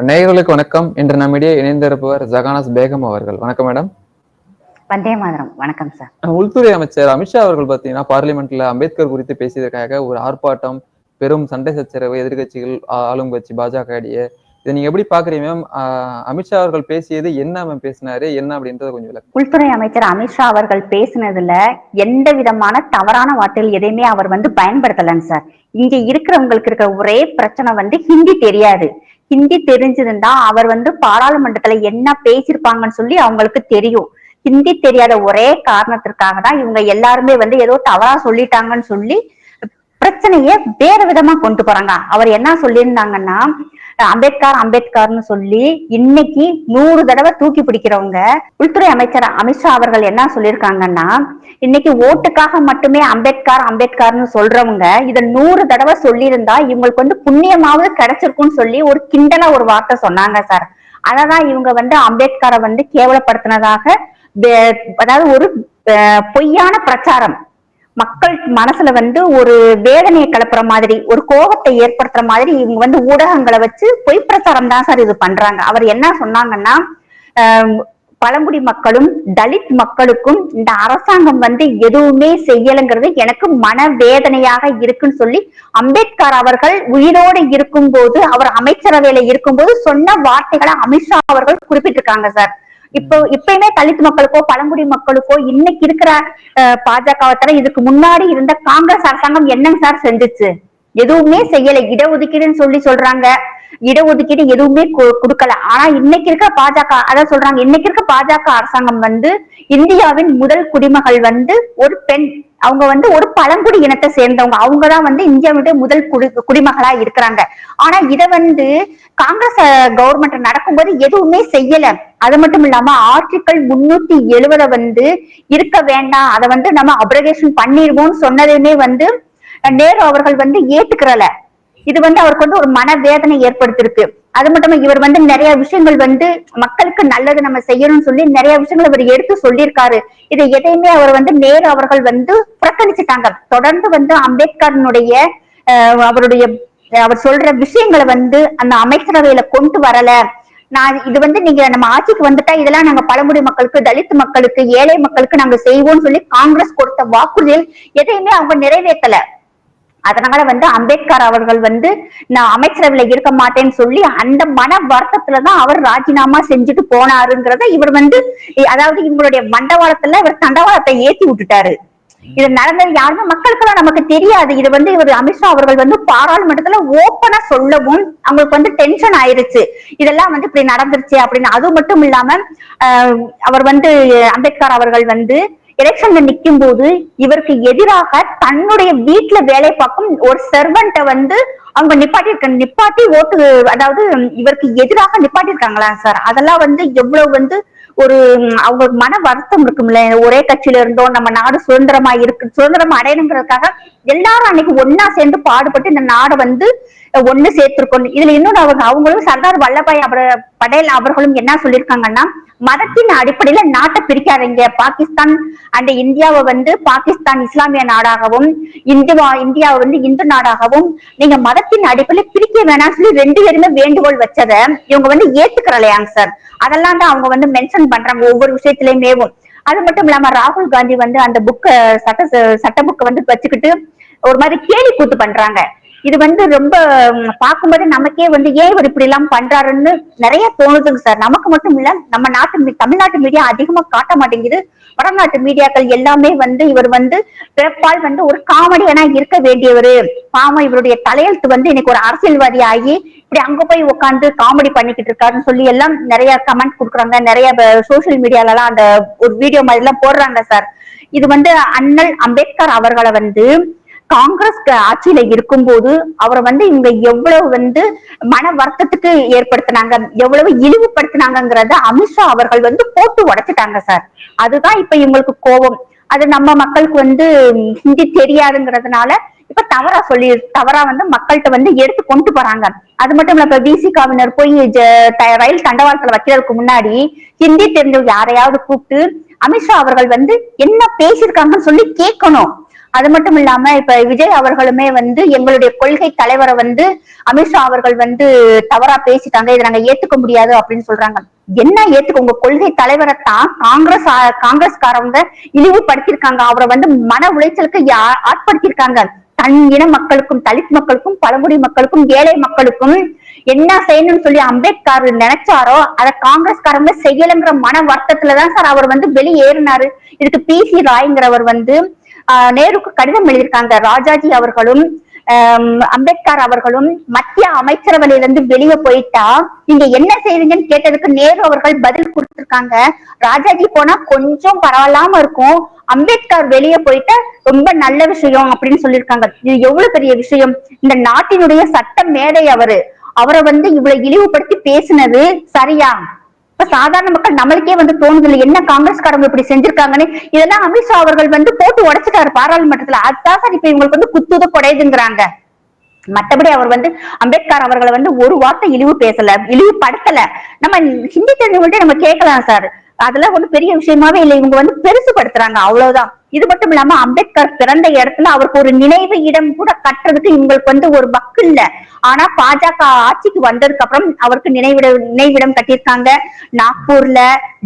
நேயர்களுக்கு வணக்கம். இன்று நம்மிடையே இணைந்திருப்பவர் ஜகானாஸ் பேகம் அவர்கள். வணக்கம் மேடம். வந்தே மாதரம். வணக்கம் சார் உள்துறை அமைச்சர் அமித்ஷா அவர்கள் பாத்தீங்கன்னா பார்லிமெண்ட்ல அம்பேத்கர் குறித்து பேசியதற்காக ஒரு ஆர்ப்பாட்டம் பெரும் சண்டை சச்சரவு எதிர்க்கட்சிகள் ஆ- ஆளும் கட்சி பாஜக இடையே. இதை நீங்க எப்படி பாக்குறீங்க மேம்? அமித்ஷா அவர்கள் பேசியது என்ன மேம் பேசினாரு? என்ன அப்படின்றத கொஞ்சம் விளக்கு உள்துறை அமைச்சர் அமித்ஷா அவர்கள் பேசினதுல எந்த விதமான தவறான வார்த்தைகள் எதையுமே அவர் வந்து பயன்படுத்தலங்க சார் இங்க இருக்கிறவங்களுக்கு இருக்கிற ஒரே பிரச்சனை வந்து ஹிந்தி தெரியாது. ஹிந்தி தெரிஞ்சிருந்தா அவர் வந்து பாராளுமன்றத்துல என்ன பேசியிருப்பாங்கன்னு சொல்லி அவங்களுக்கு தெரியும். ஹிந்தி தெரியாத ஒரே காரணத்திற்காக தான் இவங்க எல்லாருமே வந்து ஏதோ தவறா சொல்லிட்டாங்கன்னு சொல்லி பிரச்சனைய வேற விதமா கொண்டு போறாங்க. அவர் என்ன சொல்லியிருந்தாங்கன்னா அம்பேத்கர் அம்பேத்கர்னு சொல்லி இன்னைக்கு நூறு தடவை தூக்கி பிடிக்கிறவங்க உள்துறை அமைச்சர் அமித்ஷா அவர்கள் என்ன சொல்லியிருக்காங்கன்னா இன்னைக்கு ஓட்டுக்காக மட்டுமே அம்பேத்கர் அம்பேத்கர்னு சொல்றவங்க இதை நூறு தடவை சொல்லியிருந்தா இவங்களுக்கு வந்து புண்ணியமாவது கிடைச்சிருக்கும்னு சொல்லி ஒரு கிண்டலா ஒரு வார்த்தை சொன்னாங்க சார். அததான் இவங்க வந்து அம்பேத்கரை வந்து கேவலப்படுத்தினதாக அதாவது ஒரு பொய்யான பிரச்சாரம். மக்கள் மனசுல வந்து ஒரு வேதனையை கிளப்புற மாதிரி ஒரு கோபத்தை ஏற்படுத்துற மாதிரி இவங்க வந்து ஊடகங்களை வச்சு பொய் பிரச்சாரம் தான் சார் இது பண்றாங்க. அவர் என்ன சொன்னாங்கன்னா பழங்குடி மக்களும் தலித் மக்களுக்கும் இந்த அரசாங்கம் வந்து எதுவுமே செய்யலைங்கிறது எனக்கு மனவேதனையாக இருக்குன்னு சொல்லி அம்பேத்கர் அவர்கள் உயிரோடு இருக்கும்போது அவர் அமைச்சரவையில இருக்கும்போது சொன்ன வார்த்தைகளை அமித்ஷா அவர்கள் குறிப்பிட்டிருக்காங்க சார். இப்போ இப்பயுமே தலித் மக்களுக்கோ பழங்குடி மக்களுக்கோ இன்னைக்கு இருக்கிற பாஜகவை தர இதுக்கு முன்னாடி இருந்த காங்கிரஸ் அரசாங்கம் என்னங்க சார் செஞ்சுச்சு? எதுவுமே செய்யல. இடஒதுக்கீடுன்னு சொல்லி சொல்றாங்க. இடஒதுக்கீடு எதுவுமே கொடுக்கல. ஆனா இன்னைக்கு இருக்க பாஜக அதான் சொல்றாங்க இன்னைக்கு இருக்க பாஜக அரசாங்கம் வந்து இந்தியாவின் முதல் குடிமகள் வந்து ஒரு பெண். அவங்க வந்து ஒரு பழங்குடி இனத்தை சேர்ந்தவங்க. அவங்கதான் வந்து இந்தியாவுடைய முதல் குடி குடிமகளா இருக்கிறாங்க. ஆனா இத வந்து காங்கிரஸ் கவர்மெண்ட் நடக்கும்போது எதுவுமே செய்யல. அது மட்டும் இல்லாம ஆர்டிகல் முன்னூத்தி எழுபத வந்து இருக்க வேண்டாம். அதை வந்து நம்ம அப்ரகேஷன் பண்ணிடுவோம்னு சொன்னதையுமே வந்து நேரு அவர்கள் வந்து ஏத்துக்கிறல. இது வந்து அவருக்கு வந்து ஒரு மனவேதனை ஏற்படுத்திருக்கு அது மட்டும் இவர் வந்து நிறைய விஷயங்கள் வந்து மக்களுக்கு நல்லது நம்ம செய்யணும்னு சொல்லி நிறைய விஷயங்கள் அவர் எடுத்து சொல்லியிருக்காரு. இதை எதையுமே அவர் வந்து நேரு அவர்கள் வந்து புறக்கணிச்சுட்டாங்க. தொடர்ந்து வந்து அம்பேத்கரனுடைய அஹ், அவருடைய அவர் சொல்ற விஷயங்களை வந்து அந்த அமைச்சரவையில கொண்டு வரல. நான் இது வந்து நீங்க நம்ம ஆட்சிக்கு வந்துட்டா இதெல்லாம் நாங்க பழங்குடி மக்களுக்கு தலித் மக்களுக்கு ஏழை மக்களுக்கு நாங்க செய்வோம்னு சொல்லி காங்கிரஸ் கொடுத்த வாக்குறுதியில் எதையுமே அவங்க நிறைவேற்றல. அதனால வந்து அம்பேத்கர் அவர்கள் வந்து நான் அமைச்சரவையில இருக்க மாட்டேன்னு சொல்லி அந்த மன வருத்தத்துலதான் அவர் ராஜினாமா செஞ்சுட்டு போனாருங்கிறத இவர் வந்து அதாவது இவங்களுடைய மண்டவாளத்துல இவர் தண்டவாளத்தை ஏத்தி விட்டுட்டாரு. இது நடந்தது யாருமே மக்களுக்கெல்லாம் நமக்கு தெரியாது. இது வந்து இவர் அமித்ஷா அவர்கள் வந்து பாராளுமன்றத்துல ஓப்பனா சொல்லவும் அவங்களுக்கு வந்து டென்ஷன் ஆயிருச்சு. இதெல்லாம் வந்து இப்படி நடந்துருச்சு அப்படின்னு. அது மட்டும் இல்லாம ஆஹ், அவர் வந்து அம்பேத்கர் அவர்கள் வந்து எலெக்ஷன்ல நிக்கும் போது இவருக்கு எதிராக தன்னுடைய வீட்டுல வேலை பார்க்கும் ஒரு செர்வன்ட்ட வந்து அவங்க நிப்பாட்டி இருக்க நிப்பாட்டி ஓட்டு அதாவது இவருக்கு எதிராக நிப்பாட்டி இருக்காங்களா சார் அதெல்லாம் வந்து எவ்வளவு வந்து ஒரு அவங்களுக்கு மன வருத்தம் இருக்கும்ல. ஒரே கட்சியில இருந்தோம் நம்ம நாடு சுதந்திரமா இருக்கு சுதந்திரம் அடையணுங்கிறதுக்காக எல்லாரும் அன்னைக்கு ஒன்னா சேர்ந்து பாடுபட்டு இந்த நாடை வந்து ஒண்ணு சேர்த்திருக்கோம். இதுல இன்னொன்னு அவங்க அவங்களும் சர்தார் வல்லபாய் அவர் படேல் அவர்களும் என்ன சொல்லியிருக்காங்கன்னா மதத்தின் அடிப்படையில நாட்டை பிரிக்காதீங்க. பாகிஸ்தான் அந்த இந்தியாவை வந்து பாகிஸ்தான் இஸ்லாமிய நாடாகவும் இந்துவா இந்தியாவை வந்து இந்து நாடாகவும் நீங்க மதத்தின் அடிப்படையில பிரிக்க வேணாம் சொல்லி ரெண்டு பேருமே வேண்டுகோள் வச்சத இவங்க வந்து ஏத்துக்கிறலையாங்க சார். அதெல்லாம் தான் அவங்க வந்து மென்ஷன் பண்றாங்க ஒவ்வொரு விஷயத்திலயுமேவும் அது மட்டும் இல்லாம ராகுல் காந்தி வந்து அந்த புக்க சட்ட சட்ட புக்கை வந்து வச்சுக்கிட்டு ஒரு மாதிரி கேலி கூத்து பண்றாங்க. இது வந்து ரொம்ப பார்க்கும்போது நமக்கே வந்து ஏன் இவர் இப்படி எல்லாம் பண்றாருன்னு நிறைய தோணுதுங்க சார். நமக்கு மட்டும் இல்ல நம்ம நாட்டு தமிழ்நாட்டு மீடியா அதிகமா காட்ட மாட்டேங்குது. வடநாட்டு மீடியாக்கள் எல்லாமே வந்து இவர் வந்து பிறப்பால் வந்து ஒரு காமெடியனா இருக்க வேண்டியவர். பாவம் இவருடைய தலையெழுத்து வந்து இன்னைக்கு ஒரு அரசியல்வாதி ஆகி இப்படி அங்க போய் உட்காந்து காமெடி பண்ணிக்கிட்டு இருக்காருன்னு சொல்லி எல்லாம் நிறைய கமெண்ட் கொடுக்குறாங்க. நிறைய சோசியல் மீடியால எல்லாம் அந்த ஒரு வீடியோ மாதிரி எல்லாம் போடுறாங்க சார். இது வந்து அண்ணல் அம்பேத்கர் அவர்களை வந்து காங்கிரஸ் ஆட்சியில இருக்கும்போது அவரை வந்து இவங்க எவ்வளவு வந்து மன வருத்தத்துக்கு ஏற்படுத்தினாங்க எவ்வளவு இழிவுபடுத்தினாங்கிறத அமித்ஷா அவர்கள் வந்து போட்டு உடைச்சிட்டாங்க சார். அதுதான் இப்ப இவங்களுக்கு கோபம். அது நம்ம மக்களுக்கு வந்து ஹிந்தி தெரியாதுங்கிறதுனால இப்ப தவறா சொல்லி தவறா வந்து மக்கள்கிட்ட வந்து எடுத்து கொண்டு போறாங்க. அது மட்டும் இல்ல இப்ப விசிகாவினர் போய் ரயில் தண்டவாளத்துல வைக்கிறதுக்கு முன்னாடி ஹிந்தி தெரிஞ்சவங்க யாரையாவது கூப்பிட்டு அமித்ஷா அவர்கள் வந்து என்ன பேசியிருக்காங்கன்னு சொல்லி கேட்கணும். அது மட்டும் இல்லாம இப்ப விஜய் அவர்களுமே வந்து எங்களுடைய கொள்கை தலைவரை வந்து அமித்ஷா அவர்கள் வந்து தவறா பேசிட்டாங்க. இதை நாங்க ஏத்துக்க முடியாது அப்படின்னு சொல்றாங்க. என்ன ஏத்துக்க? உங்க கொள்கை தலைவரை தான் காங்கிரஸ் காங்கிரஸ்காரவங்க இழிவுபடுத்திருக்காங்க அவரை வந்து மன உளைச்சலுக்கு ஆட்படுத்திருக்காங்க தன் இன மக்களுக்கும் தலித் மக்களுக்கும் பழங்குடி மக்களுக்கும் ஏழை மக்களுக்கும் என்ன செய்யணும்னு சொல்லி அம்பேத்கர் நினைச்சாரோ அதை காங்கிரஸ்காரங்க செய்யலைங்கிற மன வருத்தத்துலதான் சார் அவர் வந்து வெளியேறினாரு. இதுக்கு பி சி ராய்ங்கிறவர் வந்து நேருக்கு கடிதம் எழுதியிருக்காங்க. ராஜாஜி அவர்களும் அம்பேத்கர் அவர்களும் மத்திய அமைச்சரவையில இருந்து வெளியே போயிட்டா நீங்க என்ன செய்வீங்கன்னு கேட்டதுக்கு நேரு அவர்கள் பதில் கொடுத்திருக்காங்க. ராஜாஜி போனா கொஞ்சம் பரவாயில்லாம இருக்கும். அம்பேத்கர் வெளியே போயிட்டா ரொம்ப நல்ல விஷயம் அப்படின்னு சொல்லியிருக்காங்க. இது எவ்வளவு பெரிய விஷயம்? இந்த நாட்டினுடைய சட்ட மேடை அவரு. அவரை வந்து இவ்வளவு இழிவுபடுத்தி பேசினது சரியா? இப்ப சாதாரண மக்கள் நம்மளுக்கே வந்து தோணுது இல்லை என்ன காங்கிரஸ்காரங்க இப்படி செஞ்சிருக்காங்கன்னு? இதெல்லாம் அமித்ஷா அவர்கள் வந்து போட்டு உடைச்சிட்டாரு பாராளுமன்றத்துல. அதுதான் சார் இப்ப இவங்களுக்கு வந்து குத்துத குடையுதுங்கிறாங்க மத்தபடி அவர் வந்து அம்பேத்கர் அவர்களை வந்து ஒரு வார்த்தை இழிவு பேசல இழிவு படுத்தல நம்ம ஹிந்தி தெரிஞ்சவங்கள்ட்ட நம்ம கேட்கலாம் சார். அதெல்லாம் ஒன்றும் பெரிய விஷயமாவே இல்லை. இவங்க வந்து பெருசுபடுத்துறாங்க. அவ்வளவுதான். இது மட்டும் இல்லாம அம்பேத்கர் பிறந்த இடத்துல அவருக்கு ஒரு நினைவு இடம் கூட கட்டுறதுக்கு இவங்களுக்கு வந்து ஒரு வக்கு இல்ல. ஆனா பாஜக ஆட்சிக்கு வந்ததுக்கு அப்புறம் அவருக்கு நினைவிட நினைவிடம் கட்டியிருக்காங்க. நாக்பூர்ல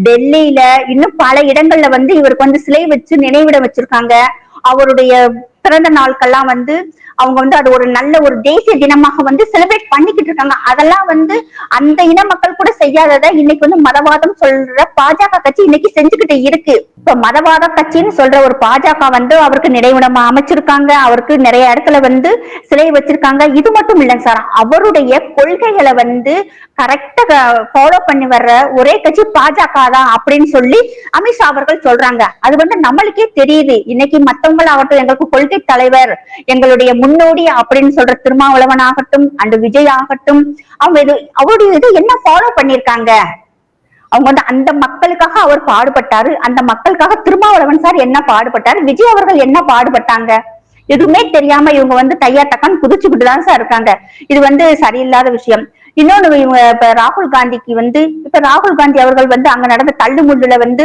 டெல்லியில இன்னும் பல இடங்கள்ல வந்து இவருக்கு வந்து சிலை வச்சு நினைவிடம் வச்சிருக்காங்க. அவருடைய பிறந்த நாட்கள்லாம் வந்து அவங்க வந்து அது ஒரு நல்ல ஒரு தேசிய தினமாக வந்து செலிப்ரேட் பண்ணிக்கிட்டு இருக்காங்க. அதெல்லாம் வந்து அந்த இன மக்கள் கூட செய்யாததை இன்னைக்கு வந்து மதவாதம் சொல்ற பாஜக கட்சி இன்னைக்கு செஞ்சுக்கிட்டு இருக்கு. இப்ப மதவாத கட்சின்னு சொல்ற ஒரு பாஜக வந்து அவருக்கு நினைவிடமா அமைச்சிருக்காங்க. அவருக்கு நிறைய இடத்துல வந்து சிலை வச்சிருக்காங்க. இது மட்டும் இல்லை சார். அவருடைய கொள்கைகளை வந்து கரெக்டா ஃபாலோ பண்ணி வர்ற ஒரே கட்சி பாஜக தான் அப்படின்னு சொல்லி அமித்ஷா அவர்கள் சொல்றாங்க. அது வந்து நம்மளுக்கே தெரியுது. இன்னைக்கு மத்தவங்கள் ஆகட்டும் எங்களுக்கு கொள்கை தலைவர் எங்களுடைய முன்னோடி அப்படின்னு சொல்ற திருமாவளவன் ஆகட்டும் அண்ட் விஜய் ஆகட்டும் அவங்க இது அவருடைய இது என்ன ஃபாலோ பண்ணிருக்காங்க அவங்க வந்து அந்த மக்களுக்காக அவர் பாடுபட்டாரு. அந்த மக்களுக்காக திருமாவளவன் சார் என்ன பாடுபட்டாரு? விஜய் அவர்கள் என்ன பாடுபட்டாங்க? எதுவுமே தெரியாம இவங்க வந்து தையா தக்கான்னு குதிச்சுக்கிட்டு தான் சார் இருக்காங்க. இது வந்து சரியில்லாத விஷயம். இன்னொன்னு இவங்க இப்ப ராகுல் காந்திக்கு வந்து இப்ப ராகுல் காந்தி அவர்கள் வந்து அங்க நடந்த தள்ளுமுள்ளுல வந்து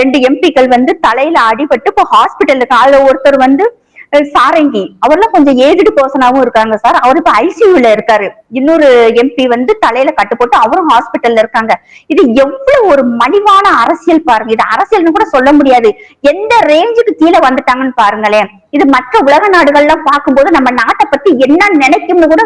ரெண்டு எம்பிக்கள் வந்து தலையில அடிபட்டு இப்போ ஹாஸ்பிட்டலுக்கு அதுல ஒருத்தர் வந்து சாரங்கி. அவர்லாம் கொஞ்சம் ஏஜ்டு பர்சனாவும் இருக்காங்க சார் அவர் இப்ப ஐசியூல இருக்காரு. இன்னொரு எம்பி வந்து தலையில கட்டு போட்டு அவரும் ஹாஸ்பிட்டல்ல இருக்காங்க. இது எவ்வளவு ஒரு மலிவான அரசியல் பாருங்க. இது அரசியல்னு கூட சொல்ல முடியாது. எந்த ரேஞ்சுக்கு கீழே வந்துட்டாங்கன்னு பாருங்களேன். இது மற்ற உலக நாடுகள்லாம் பார்க்கும்போது நம்ம நாட்டை பத்தி என்ன நினைக்கும்னு கூட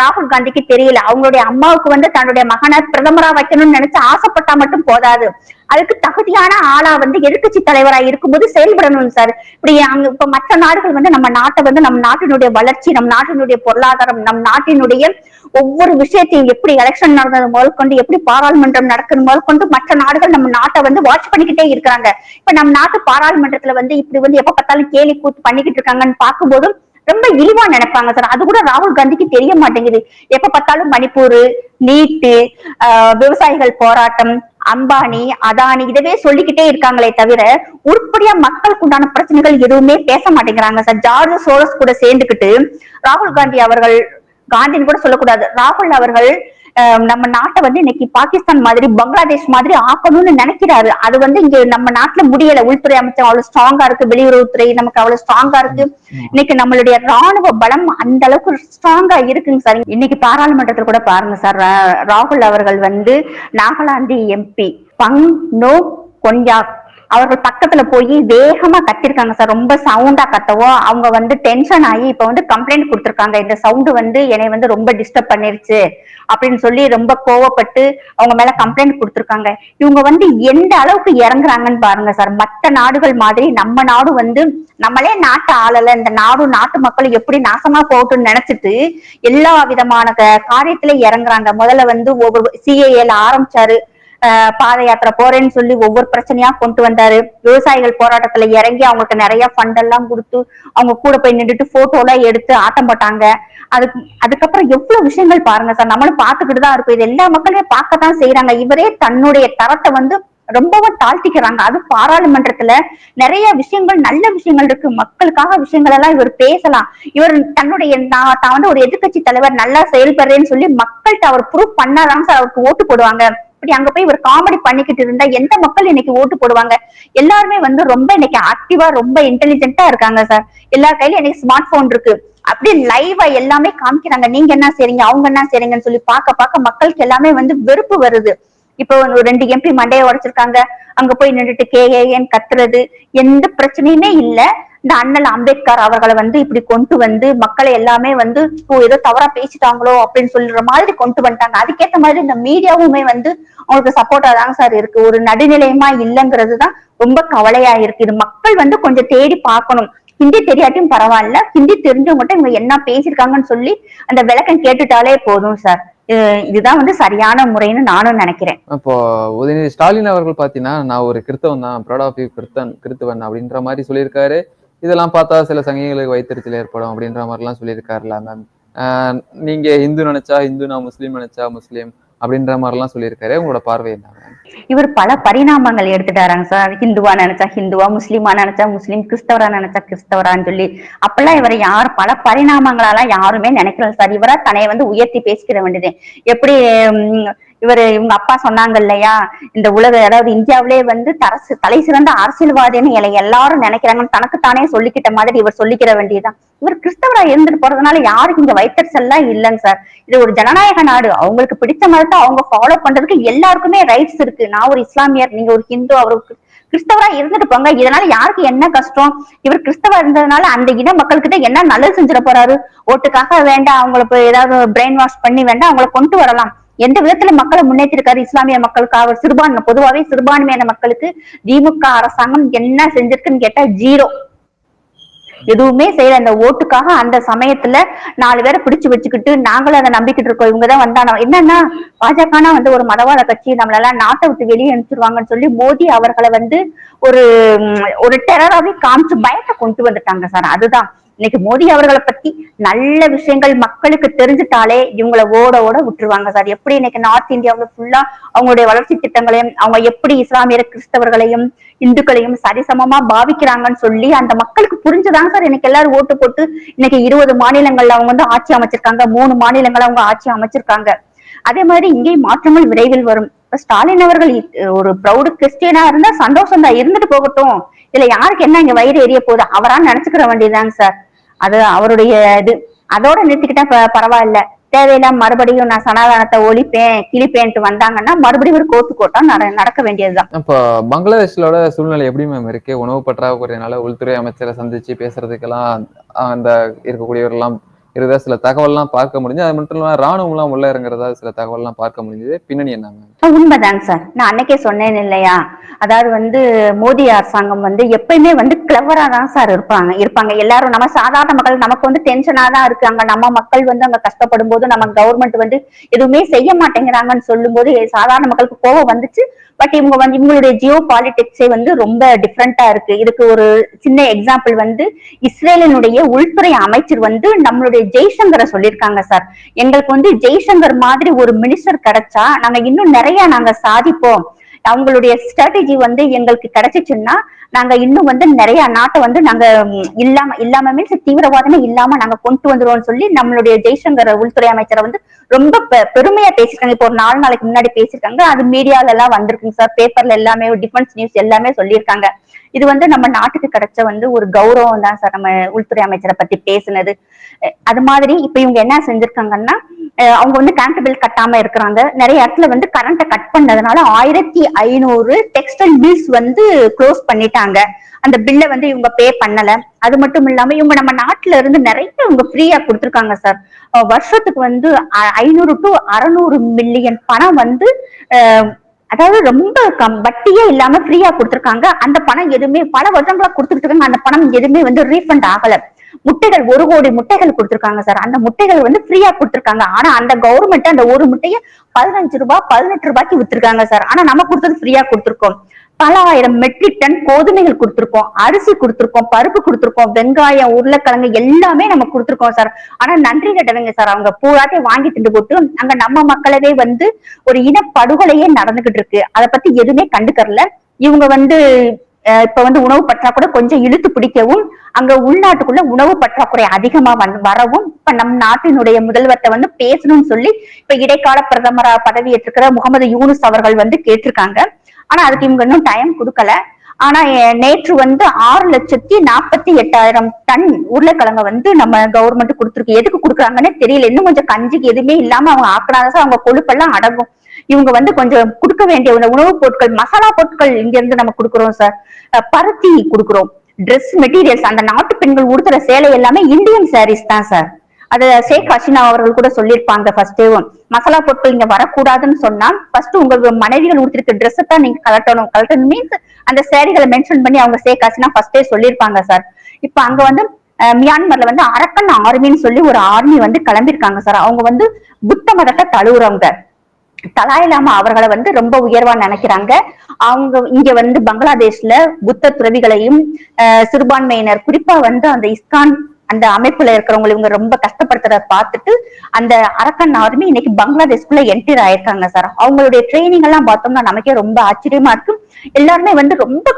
ராகுல் காந்திக்கு தெரியல. அவங்களுடைய அம்மாவுக்கு வந்து தன்னுடைய மகனை பிரதமரா வைக்கணும்னு நினைச்சு ஆசைப்பட்டா மட்டும் போதாது. அதுக்கு தகுதியான ஆளா வந்து எதிர்கட்சி தலைவரா இருக்கும்போது செயல்படணும் சார். இப்படி அங்க இப்ப மற்ற நாடுகள் வந்து நம்ம நாட்டை வந்து நம்ம நாட்டினுடைய வளர்ச்சி நம் நாட்டினுடைய பொருளாதாரம் நம் நாட்டினுடைய ஒவ்வொரு விஷயத்தையும் எப்படி எலெக்ஷன் நடந்தது முதற்கொண்டு எப்படி பாராளுமன்றம் நடக்கிறது முதற்கொண்டு மற்ற நாடுகள் நம்ம நாட்டை வந்து வாட்ச் பண்ணிக்கிட்டே இருக்கிறாங்க. இப்ப நம்ம நாட்டு பாராளுமன்றத்துல வந்து இப்படி வந்து எப்ப பார்த்தாலும் கேலி கூத்து பண்ணி பண்ணிக்கிட்டு இருக்காங்கன்னு பார்க்கும்போது ரொம்ப இழிவா நினைப்பாங்க சார். அது கூட ராகுல் காந்திக்கு தெரிய மாட்டேங்குது. எப்ப பார்த்தாலும் மணிப்பூர் நீட்டு ஆஹ், விவசாயிகள் போராட்டம் அம்பானி அதானி இதவே சொல்லிக்கிட்டே இருக்காங்களே தவிர உருப்படியா மக்களுக்கு உண்டான பிரச்சனைகள் எதுவுமே பேச மாட்டேங்கிறாங்க சார். ஜார்ஜ் சோரஸ் கூட சேர்ந்துக்கிட்டு ராகுல் காந்தி அவர்கள் காந்தின்னு கூட சொல்லக்கூடாது ராகுல் அவர்கள் நம்ம நாட்டை வந்து இன்னைக்கு பாகிஸ்தான் மாதிரி பங்களாதேஷ் மாதிரி ஆக்கணும்னு நினைக்கிறாரு. அது வந்து இங்க நம்ம நாட்டுல முடியல. உள்துறை அமைச்சர் அவ்வளவு ஸ்ட்ராங்கா இருக்கு. வெளியுறவுத்துறை நமக்கு அவ்வளவு ஸ்ட்ராங்கா இருக்கு. இன்னைக்கு நம்மளுடைய ராணுவ பலம் அந்த அளவுக்கு ஸ்ட்ராங்கா இருக்குங்க சார். இன்னைக்கு பாராளுமன்றத்துல கூட பாருங்க சார் ராகுல் அவர்கள் வந்து நாகாலாந்து எம்பி பங் நோ கொன்யாக் அவர்கள் பக்கத்துல போய் வேகமா கத்திருக்காங்க சார் ரொம்ப சவுண்டா கத்தவோ அவங்க வந்து டென்ஷன் ஆகி இப்ப வந்து கம்ப்ளைண்ட் கொடுத்துருக்காங்க. இந்த சவுண்டு வந்து என்னை வந்து ரொம்ப டிஸ்டர்ப் பண்ணிருச்சு அப்படின்னு சொல்லி ரொம்ப கோவப்பட்டு அவங்க மேல கம்ப்ளைண்ட் கொடுத்துருக்காங்க. இவங்க வந்து எந்த அளவுக்கு இறங்குறாங்கன்னு பாருங்க சார் மற்ற நாடுகள் மாதிரி நம்ம நாடு வந்து நம்மளே நாட்டு ஆளல. இந்த நாடும் நாட்டு மக்களும் எப்படி நாசமா போகட்டும்னு நினைச்சிட்டு எல்லா விதமான க- காரியத்திலயும் இறங்குறாங்க. முதல்ல வந்து ஒவ்வொரு சிஏஏல ஆரம்பிச்சாரு. பாத யாத்திரை போறேன்னு சொல்லி ஒவ்வொரு பிரச்சனையா கொண்டு வந்தாரு. விவசாயிகள் போராட்டத்துல இறங்கி அவங்களுக்கு நிறைய ஃபண்ட் எல்லாம் கொடுத்து அவங்க கூட போய் நின்றுட்டு போட்டோ எல்லாம் எடுத்து ஆட்டம் போட்டாங்க. அதுக்கு அதுக்கப்புறம் எவ்வளவு விஷயங்கள் பாருங்க சார் நம்மளும் பார்த்துக்கிட்டு தான் இருக்கும். இது எல்லா மக்களுமே பார்க்கத்தான் செய்யறாங்க இவரே தன்னுடைய தரத்தை வந்து ரொம்பவும் தாழ்த்திக்கிறாங்க. அது பாராளுமன்றத்துல நிறைய விஷயங்கள் நல்ல விஷயங்கள் இருக்கு. மக்களுக்காக விஷயங்கள் எல்லாம் இவர் பேசலாம். இவர் தன்னுடைய நான் தான் வந்து ஒரு எதிர்க்கட்சி தலைவர் நல்லா செயல்படுறேன்னு சொல்லி மக்கள்கிட்ட அவர் ப்ரூவ் பண்ணாதான் சார் அவருக்கு ஓட்டு போடுவாங்க. இப்படி அங்க போய் ஒரு காமெடி பண்ணிக்கிட்டு இருந்தா எந்த மக்கள் இன்னைக்கு ஓட்டு போடுவாங்க? எல்லாருமே வந்து ரொம்ப இன்னைக்கு ஆக்டிவா ரொம்ப இன்டெலிஜென்ட்டா இருக்காங்க சார் எல்லார் கையிலயும் இன்னைக்கு ஸ்மார்ட் போன் இருக்கு. அப்படியே லைவா எல்லாமே காமிக்கிறாங்க. நீங்க என்ன செய்றீங்க? அவங்க என்ன செய்றீங்கன்னு சொல்லி பார்க்க பார்க்க மக்களுக்கு எல்லாமே வந்து வெறுப்பு வருது. இப்போ ரெண்டு எம்பி மண்டையை உடைச்சிருக்காங்க. அங்க போய் நின்றுட்டு கேஏன்னு கத்துறது எந்த பிரச்சனையுமே இல்ல. இந்த அண்ணல் அம்பேத்கர் அவர்களை வந்து இப்படி கொண்டு வந்து மக்களை எல்லாமே வந்து இப்போ ஏதோ தவறா பேசிட்டாங்களோ அப்படின்னு சொல்ற மாதிரி கொண்டு வந்துட்டாங்க. அதுக்கேத்த மாதிரி இந்த மீடியாவுமே வந்து அவங்களுக்கு சப்போர்ட்டா தாங்க சார் இருக்கு. ஒரு நடுநிலையமா இல்லைங்கிறது தான் ரொம்ப கவலையா இருக்கு. இது மக்கள் வந்து கொஞ்சம் தேடி பார்க்கணும். ஹிந்தி தெரியாட்டியும் பரவாயில்ல. ஹிந்தி தெரிஞ்சவங்ககிட்ட இவங்க என்ன பேசியிருக்காங்கன்னு சொல்லி அந்த விளக்கம் கேட்டுட்டாலே போதும் சார் இதுதான் வந்து சரியான முறைன்னு நானும் நினைக்கிறேன். இப்போ உதயநிதி ஸ்டாலின் அவர்கள் பாத்தீங்கன்னா நான் ஒரு கிறித்தவன் தான் ப்ரௌட் ஆஃப் யூ கிறிஸ்தன் அப்படின்ற மாதிரி சொல்லியிருக்காரு. இதெல்லாம் பார்த்தா சில சங்கிகளுக்கு வைத்தறிச்சல் ஏற்படும் அப்படின்ற மாதிரிலாம் சொல்லியிருக்காருல்ல மேம் நீங்க இந்து நினைச்சா இந்து நான் முஸ்லீம் நினைச்சா முஸ்லீம். அப்படின்ற மாதிரிலாம் சொல்லியிருக்காரு. உங்களோட பார்வை என்ன? இவர் பல பரிணாமங்கள் எடுத்துட்டாராங்க சார். ஹிந்துவா நினைச்சா ஹிந்துவா முஸ்லீமா நினைச்சா முஸ்லீம் கிறிஸ்தவரா நினைச்சா கிறிஸ்தவரான்னு சொல்லி. அப்பெல்லாம் இவரை யார் பல பரிணாமங்களால யாருமே நினைக்கல சார். இவரா தன்னை வந்து உயர்த்தி பேசிக்கிற வேண்டியது. எப்படி உம், இவரு இவங்க அப்பா சொன்னாங்க இல்லையா? இந்த உலக அதாவது இந்தியாவிலே வந்து தரசு தலை சிறந்த அரசியல்வாதின்னு எல்லை எல்லாரும் நினைக்கிறாங்கன்னு தனக்குத்தானே சொல்லிக்கிட்ட மாதிரி இவர் சொல்லிக்கிற வேண்டியதுதான். இவர் கிறிஸ்தவரா இருந்துட்டு போறதுனால யாருக்கு இங்க வைத்தறிச்சல்லாம் இல்லைங்க சார். இது ஒரு ஜனநாயக நாடு. அவங்களுக்கு பிடிச்ச மதத்தை அவங்க ஃபாலோ பண்றதுக்கு எல்லாருக்குமே ரைட்ஸ் இருக்கு. நான் ஒரு இஸ்லாமியர் நீங்க ஒரு ஹிந்து அவர் கிறிஸ்தவரா இருந்துட்டு போங்க. இதனால யாருக்கு என்ன கஷ்டம்? இவர் கிறிஸ்தவா இருந்ததுனால அந்த இன மக்கள்கிட்ட என்ன நல்லது செஞ்சிட போறாரு? ஓட்டுக்காக வேண்டாம் அவங்கள போய் ஏதாவது பிரெயின் வாஷ் பண்ணி வேண்டாம் அவங்கள கொண்டு வரலாம். எந்த விதத்துல மக்களை முன்னேற்றிருக்காரு இஸ்லாமிய மக்களுக்காக சிறுபான்மை பொதுவாவே சிறுபான்மையான மக்களுக்கு திமுக அரசாங்கம் என்ன செஞ்சிருக்குன்னு கேட்டா ஜீரோ. எதுவுமே செய்யல. அந்த ஓட்டுக்காக அந்த சமயத்துல நாலு பேரை பிடிச்சு வச்சுக்கிட்டு நாங்களும் அதை நம்பிக்கிட்டு இருக்கோம். இவங்கதான் வந்தானா? என்னன்னா பாஜகனா வந்து ஒரு மதவாத கட்சி நம்மளெல்லாம் நாட்டை விட்டு வெளியே அனுப்பிச்சிருவாங்கன்னு சொல்லி மோடி அவர்களை வந்து ஒரு ஒரு டெரராவே காமிச்சு பயத்தை கொண்டு வந்துட்டாங்க சார். அதுதான். இன்னைக்கு மோடி அவர்களை பத்தி நல்ல விஷயங்கள் மக்களுக்கு தெரிஞ்சுட்டாலே இவங்கள ஓட ஓட விட்டுருவாங்க சார். எப்படி இன்னைக்கு நார்த் இந்தியாவுல ஃபுல்லா அவங்களுடைய வளர்ச்சி திட்டங்களையும் அவங்க எப்படி இஸ்லாமியர் கிறிஸ்தவர்களையும் இந்துக்களையும் சரிசமமா பாவிக்கிறாங்கன்னு சொல்லி அந்த மக்களுக்கு புரிஞ்சுதாங்க சார். இன்னைக்கு எல்லாரும் ஓட்டு போட்டு இன்னைக்கு இருபது மாநிலங்கள்ல அவங்க வந்து ஆட்சி அமைச்சிருக்காங்க. மூணு மாநிலங்கள் அவங்க ஆட்சி அமைச்சிருக்காங்க. அதே மாதிரி இங்கே மாற்றங்கள் விரைவில் வரும். இப்ப ஸ்டாலின் அவர்கள் ஒரு ப்ரௌடு கிறிஸ்டியனா இருந்தா சந்தோஷம் தான் இருந்துட்டு போகட்டும். இதுல யாருக்கு என்ன இங்க வயிறு எரிய போகுது? அவரான்னு நினைச்சுக்கிற வேண்டியதுதாங்க சார். அது அவருடைய இது. அதோட நிறுத்திக்கிட்டா பரவாயில்ல. தேவையில்லாம மறுபடியும் நான் சனாதானத்தை ஒழிப்பேன் கிழிப்பேன்ட்டு வந்தாங்கன்னா மறுபடியும் ஒரு கோட்டு கோட்டா நட- நடக்க வேண்டியதுதான். இப்போ பங்களாதேஷோட சூழ்நிலை எப்படி மேம் இருக்கு? உணவு பற்றாக்குறையினால உள்துறை அமைச்சரை சந்திச்சு பேசுறதுக்கெல்லாம் அந்த இருக்கக்கூடியவர்கள்லாம் இருக்கிற சில தகவல்லாம் பார்க்க முடிஞ்சு அது மட்டும் இல்லாம ராணுவம்லாம் உள்ள இறங்குறதா சில தகவல்லாம் பார்க்க முடிஞ்சது. பின்னணி என்ன உண்மைதாங்க சார். நான் அன்னைக்கே சொன்னேன் இல்லையா? அதாவது வந்து மோடி அரசாங்கம் வந்து எப்பயுமே வந்து கிளவரா தான் சார் இருப்பாங்க. இருப்பாங்க. எல்லாரும் நம்ம சாதாரண மக்கள் நமக்கு வந்து டென்ஷனா தான் இருக்காங்க. நம்ம மக்கள் வந்து அங்க கஷ்டப்படும் போது நம்ம கவர்மெண்ட் வந்து எதுவுமே செய்ய மாட்டேங்கிறாங்கன்னு சொல்லும் போது சாதாரண மக்களுக்கு கோவம் வந்துச்சு. பட் இவங்க வந்து இவங்களுடைய ஜியோ பாலிடிக்ஸே வந்து ரொம்ப டிஃப்ரெண்டா இருக்கு. இதுக்கு ஒரு சின்ன எக்ஸாம்பிள் வந்து இஸ்ரேலினுடைய உள்துறை அமைச்சர் வந்து நம்மளுடைய ஜெய்சங்கரை சொல்லியிருக்காங்க சார். எங்களுக்கு வந்து ஜெய்சங்கர் மாதிரி ஒரு மினிஸ்டர் கிடைச்சா நாங்க இன்னும் நிறைய நாங்க சாதிப்போம். அவங்களுடைய ஸ்ட்ராட்டஜி வந்து எங்களுக்கு கிடைச்சிச்சுன்னா நாங்க இன்னும் வந்து நிறைய நாட்டை வந்து நாங்க இல்லாம இல்லாம மீன்ஸ் தீவிரவாதமே இல்லாம நாங்க கொண்டு வந்துருவோம்னு சொல்லி நம்மளுடைய ஜெய்சங்கர் உள்துறை அமைச்சரை வந்து ரொம்ப பெருமையா பேசியிருக்காங்க. இப்போ ஒரு நாலு நாளைக்கு முன்னாடி பேசியிருக்காங்க. அது மீடியால எல்லாம் வந்திருக்குங்க சார். பேப்பர்ல எல்லாமே டிஃபென்ஸ் நியூஸ் எல்லாமே சொல்லியிருக்காங்க. இது வந்து நம்ம நாட்டுக்கு கிடைச்ச வந்து ஒரு கௌரவம் தான் சார் நம்ம உள்துறை அமைச்சரை பத்தி பேசுனது. அது மாதிரி இப்ப இவங்க என்ன செஞ்சிருக்காங்கன்னா அவங்க வந்து கரண்ட் பில் கட்டாம இருக்கிறாங்க. நிறைய இடத்துல வந்து கரண்ட்டை கட் பண்ணதுனால ஆயிரத்தி ஐநூறு டெக்ஸ்டைல் பில்ஸ் வந்து க்ளோஸ் பண்ணிட்டாங்க. அந்த பில்லை வந்து இவங்க பே பண்ணல. அது மட்டும் இல்லாம இவங்க நம்ம நாட்டுல இருந்து நிறைய இவங்க ஃப்ரீயா கொடுத்துருக்காங்க சார் வருஷத்துக்கு வந்து ஐநூறு டு அறுநூறு மில்லியன் பணம் வந்து அதாவது ரொம்ப கம் வட்டியே இல்லாம ஃப்ரீயா கொடுத்துருக்காங்க. அந்த பணம் எதுவுமே பல வருஷங்களா கொடுத்துட்டு இருக்காங்க. அந்த பணம் எதுவுமே வந்து ரீஃபண்ட் ஆகல. முட்டைகள் ஒரு கோடி முட்டைகள் கொடுத்துருக்காங்க சார். அந்த முட்டைகள் வந்து ஃப்ரீயா கொடுத்துருக்காங்க. ஆனா அந்த கவர்மெண்ட் அந்த ஒரு முட்டையை பதினஞ்சு ரூபாய் பதினெட்டு ரூபாய்க்கு வித்துருக்காங்க சார். ஆனா நம்ம கொடுத்தது ஃப்ரீயா கொடுத்துருக்கோம். பல ஆயிரம் மெட்ரிக் டன் கோதுமைகள் கொடுத்துருக்கோம். அரிசி கொடுத்துருக்கோம் பருப்பு கொடுத்துருக்கோம் வெங்காயம் உருளைக்கிழங்கு எல்லாமே நம்ம கொடுத்துருக்கோம் சார். ஆனா நன்றி கட்டவங்க சார். அவங்க பூராத்தையும் வாங்கி திண்டு போட்டு அங்க நம்ம மக்களவே வந்து ஒரு இனப்படுகொலையே நடந்துகிட்டு இருக்கு. அதை பத்தி எதுவுமே கண்டுக்கறல. இவங்க வந்து இப்ப வந்து உணவு பற்றாக்குறை கொஞ்சம் இழுத்து பிடிக்கவும் அங்க உள்நாட்டுக்குள்ள உணவு பற்றாக்குறை அதிகமா வந்து வரவும் இப்ப நம் நாட்டினுடைய முதல்வர்கிட்ட வந்து பேசணும்னு சொல்லி இப்ப இடைக்கால பிரதமரா பதவியேற்றிருக்கிற முகமது யூனுஸ் அவர்கள் வந்து கேட்டிருக்காங்க. ஆனா அதுக்கு இவங்க இன்னும் டைம் கொடுக்கல. ஆனா நேற்று வந்து ஆறு லட்சத்தி நாற்பத்தி எட்டாயிரம் டன் உருளைக்கிழங்க வந்து நம்ம கவர்மெண்ட் கொடுத்துருக்கு. எதுக்கு கொடுக்குறாங்கன்னு தெரியல. இன்னும் கொஞ்சம் கஞ்சிக்கு எதுவுமே இல்லாம அவங்க ஆக்கினாதான் அவங்க கொழுப்பெல்லாம் அடங்கும். இவங்க வந்து கொஞ்சம் கொடுக்க வேண்டிய உணவுப் பொருட்கள் மசாலா பொருட்கள் இங்க இருந்து நம்ம கொடுக்குறோம் சார் பருத்தி கொடுக்குறோம். ட்ரெஸ் மெட்டீரியல்ஸ் அந்த நாட்டு பெண்கள் உடுத்துற சேலை எல்லாமே இந்தியன் சாரீஸ் தான் சார் அது ஷேக் ஹசீனா அவர்கள் கூட சொல்லியிருப்பாங்க ஃபர்ஸ்ட் மசாலா பொருட்கள் இங்க வரக்கூடாதுன்னு சொன்னா ஃபர்ஸ்ட் உங்க மனைவிகள் உடுத்திருக்க ட்ரெஸ் தான் நீங்க கலட்டணும் கலட்டணும் மீன்ஸ் அந்த சேரிகளை மென்ஷன் பண்ணி அவங்க ஷேக் ஹசீனா ஃபர்ஸ்டே சொல்லியிருப்பாங்க சார் இப்ப அங்க வந்து மியான்மர்ல வந்து அரக்கன் ஆர்மின்னு சொல்லி ஒரு ஆர்மி வந்து கிளம்பிருக்காங்க சார் அவங்க வந்து புத்த மதத்தை தழுவுறவங்க. தலாய் லாமா அவர்களை வந்து ரொம்ப உயர்வா நினைக்கிறாங்க. அவங்க இங்க வந்து பங்களாதேஷ்ல புத்த துறவிகளையும் சிறுபான்மையினர் குறிப்பா வந்து அந்த இஸ்கான் அந்த அமைப்புல இருக்கிறவங்க இவங்க ரொம்ப கஷ்டப்படுத்துறத பார்த்துட்டு அந்த அரக்கன் ஆர்மி இன்னைக்கு பங்களாதேஷ்குள்ள என்டர் ஆயிருக்காங்க சார் அவங்களுடைய ட்ரைனிங் எல்லாம் பார்த்தோம்னா நமக்கே ரொம்ப ஆச்சரியமா இருக்கு. எல்லாருமே வந்து ரொம்ப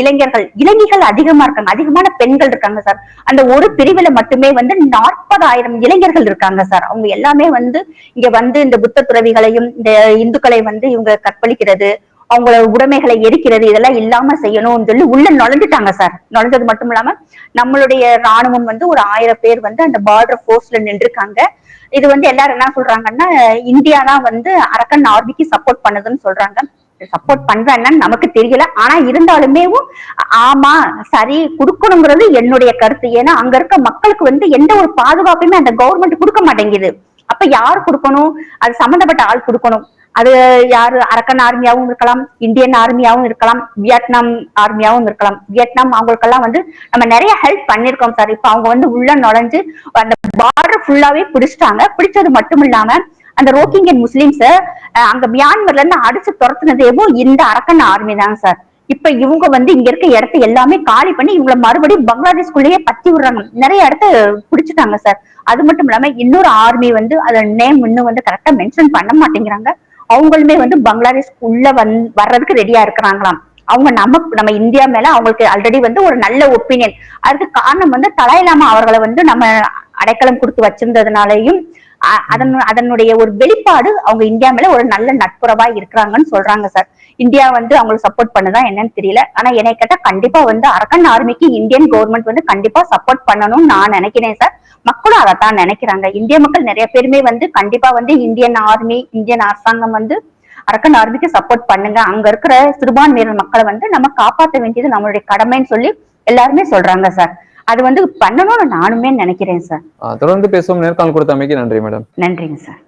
இளைஞர்கள் இளைஞர்கள் அதிகமா இருக்காங்க. அதிகமான பெண்கள் இருக்காங்க சார் அந்த ஒரு பிரிவுல மட்டுமே வந்து நாற்பதாயிரம் இளைஞர்கள் இருக்காங்க சார் அவங்க எல்லாமே வந்து இங்க வந்து இந்த புத்த துறவிகளையும் இந்த இந்துக்களை வந்து இவங்க கற்பழிக்கிறது. அவங்களோட உடைமைகளை எரிக்கிறது இதெல்லாம் இல்லாம செய்யணும்னு சொல்லி உள்ள நுழைஞ்சிட்டாங்க சார் நுழைஞ்சது மட்டும் இல்லாம நம்மளுடைய ராணுவம் வந்து ஒரு ஆயிரம் பேர் வந்து அந்த பார்டர் போர்ஸ்ல நின்றுருக்காங்க. இது வந்து எல்லாரும் என்ன சொல்றாங்கன்னா இந்தியா தான் வந்து அரக்கன் ஆர்மிக்கு சப்போர்ட் பண்ணுதுன்னு சொல்றாங்க. சப்போர்ட் பண்றேன்னா நமக்கு தெரியல. ஆனா இருந்தாலுமே ஆமா சரி கொடுக்கணுங்கிறது என்னுடைய கருத்து. ஏன்னா அங்க இருக்க மக்களுக்கு வந்து எந்த ஒரு பாதுகாப்புமே அந்த கவர்மெண்ட் கொடுக்க மாட்டேங்குது. அப்ப யார் கொடுக்கணும்? அது சம்பந்தப்பட்ட ஆள் கொடுக்கணும். அது யாரு அரக்கன் ஆர்மியாவும் இருக்கலாம் இந்தியன் ஆர்மியாவும் இருக்கலாம் வியட்நாம் ஆர்மியாவும் இருக்கலாம். வியட்நாம் அவங்களுக்கெல்லாம் வந்து நம்ம நிறைய ஹெல்ப் பண்ணிருக்கோம் சார் இப்ப அவங்க வந்து உள்ள நுழைஞ்சு அந்த பார்டர் ஃபுல்லாவே பிடிச்சிட்டாங்க. பிடிச்சது மட்டும் இல்லாம அந்த ரோக்கிங்கன் முஸ்லிம்ஸ அங்க மியான்மர்ல இருந்து அடிச்சு துரத்துனதேவோ இந்த அரக்கன் ஆர்மி தான் சார் இப்ப இவங்க வந்து இங்க இருக்க இடத்த எல்லாமே காலி பண்ணி இவங்கள மறுபடியும் பங்களாதேஷ்குள்ளேயே பத்தி விடுறாங்க. நிறைய இடத்த பிடிச்சிட்டாங்க சார் அது மட்டும் இல்லாம இன்னொரு ஆர்மி வந்து அதோட நேம் இன்னும் வந்து கரெக்டா மென்ஷன் பண்ண மாட்டேங்கிறாங்க. அவங்களுமே வந்து பங்களாதேஷ் உள்ள வந் வர்றதுக்கு ரெடியா இருக்கிறாங்களாம். அவங்க நம்ம நம்ம இந்தியா மேல அவங்களுக்கு ஆல்ரெடி வந்து ஒரு நல்ல ஒப்பீனியன் அதுக்கு காரணம் வந்து தலாயிலாமா அவர்களை வந்து நம்ம அடைக்கலம் கொடுத்து வச்சிருந்ததுனாலையும் அதன் அதனுடைய ஒரு வெளிப்பாடு அவங்க இந்தியா மேல ஒரு நல்ல நட்புறவா இருக்கிறாங்கன்னு சொல்றாங்க சார் இந்தியா வந்து அவங்களுக்கு சப்போர்ட் பண்ணுதா என்னன்னு தெரியல. ஆனா என்னை கேட்டா கண்டிப்பா வந்து அரக்கன் ஆர்மிக்கு இந்தியன் கவர்மெண்ட் வந்து கண்டிப்பா சப்போர்ட் பண்ணணும்னு நான் நினைக்கிறேன் சார் மக்களும் அதைத்தான் நினைக்கிறாங்க. இந்திய மக்கள் நிறைய பேருமே வந்து கண்டிப்பா வந்து இந்தியன் ஆர்மி இந்தியன் அரசாங்கம் வந்து அரக்கன் ஆர்மிக்கு சப்போர்ட் பண்ணுங்க. அங்க இருக்கிற சிறுபான்மையினர் மக்களை வந்து நம்ம காப்பாற்ற வேண்டியது நம்மளுடைய கடமைன்னு சொல்லி எல்லாருமே சொல்றாங்க சார் அது வந்து பண்ணணும்னு நானுமே நினைக்கிறேன் சார். தொடர்ந்து பேசுவோம். நேர்காணல் கொடுத்தமைக்கு நன்றி மேடம். நன்றிங்க சார்.